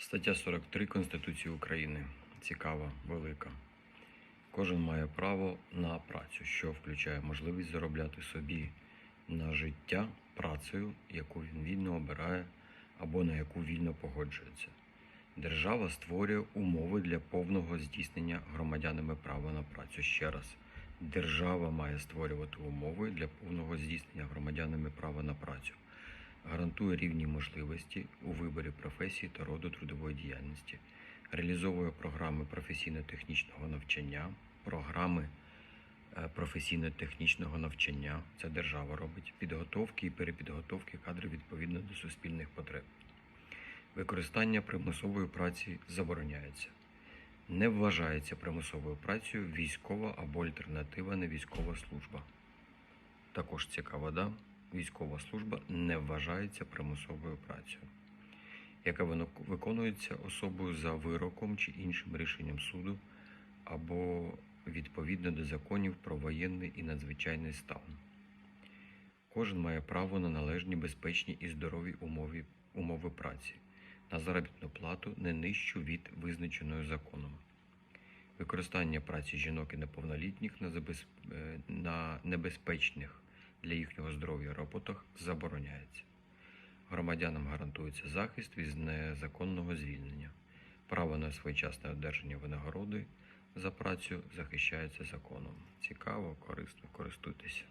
Стаття 43 Конституції України. Цікава, велика. Кожен має право на працю, що включає можливість заробляти собі на життя працею, яку він вільно обирає або на яку вільно погоджується. Держава створює умови для повного здійснення громадянами права на працю. Ще раз, держава має створювати умови для повного здійснення громадянами права на працю гарантує рівні можливості у виборі професії та роду трудової діяльності, реалізовує програми професійно-технічного навчання, програми е, професійно-технічного навчання, це держава робить, підготовки і перепідготовки кадрів відповідно до суспільних потреб. Використання примусової праці забороняється. Не вважається примусовою працею військова або альтернатива не військова служба. Також цікаво, да? Військова служба не вважається примусовою працею, яка виконується особою за вироком чи іншим рішенням суду або відповідно до законів про воєнний і надзвичайний стан. Кожен має право на належні, безпечні і здорові умови, умови праці, на заробітну плату не нижчу від визначеної законом. Використання праці жінок і неповнолітніх на, е, на небезпечних для їхнього здоров'я роботах забороняється. Громадянам гарантується захист від незаконного звільнення. Право на своєчасне одержання винагороди за працю захищається законом. Цікаво, корисно, користуйтеся.